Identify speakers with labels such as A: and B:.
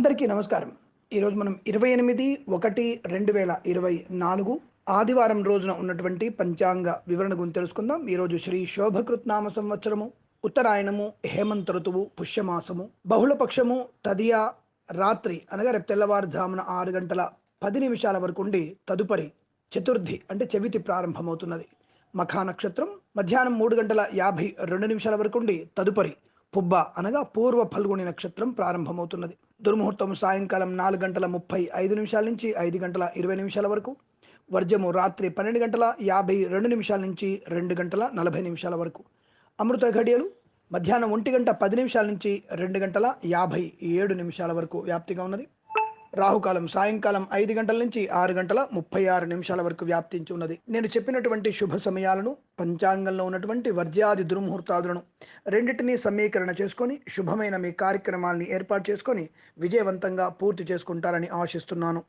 A: అందరికీ నమస్కారం. ఈరోజు మనం ఇరవై ఎనిమిది ఒకటి రెండు వేల ఇరవై నాలుగు ఆదివారం రోజున ఉన్నటువంటి పంచాంగ వివరణ గురించి తెలుసుకుందాం. ఈరోజు శ్రీ శోభకృత్నామ సంవత్సరము ఉత్తరాయణము హేమంత ఋతువు పుష్యమాసము బహుళపక్షము తదియా రాత్రి అనగా రేపు తెల్లవారుజామున ఆరు గంటల పది నిమిషాల వరకు ఉండి తదుపరి చతుర్థి అంటే చెవితి ప్రారంభమవుతున్నది. మఖా నక్షత్రం మధ్యాహ్నం మూడు గంటల యాభై రెండు నిమిషాల వరకు ఉండి తదుపరి పుబ్బ అనగా పూర్వ ఫల్గుని నక్షత్రం ప్రారంభమవుతున్నది. దుర్ముహూర్తం సాయంకాలం నాలుగు గంటల ముప్పై ఐదు నిమిషాల నుంచి ఐదు గంటల ఇరవై నిమిషాల వరకు. వర్జము రాత్రి పన్నెండు గంటల యాభై రెండు నిమిషాల నుంచి రెండు గంటల నలభై నిమిషాల వరకు. అమృత ఘడియలు మధ్యాహ్నం ఒంటి గంట పది నిమిషాల నుంచి రెండు గంటల యాభై ఏడు నిమిషాల వరకు వ్యాప్తిగా ఉన్నది. రాహుకాలం సాయంకాలం ఐదు గంటల నుంచి ఆరు గంటల ముప్పై ఆరు నిమిషాల వరకు వ్యాప్తించి ఉన్నది. నేను చెప్పినటువంటి శుభ సమయాలను పంచాంగంలో ఉన్నటువంటి వర్జ్యాది దుర్ముహూర్తాదులను రెండింటినీ సమీకరణ చేసుకొని శుభమైన మీ కార్యక్రమాల్ని ఏర్పాటు చేసుకొని విజయవంతంగా పూర్తి చేసుకుంటారని ఆశిస్తున్నాను.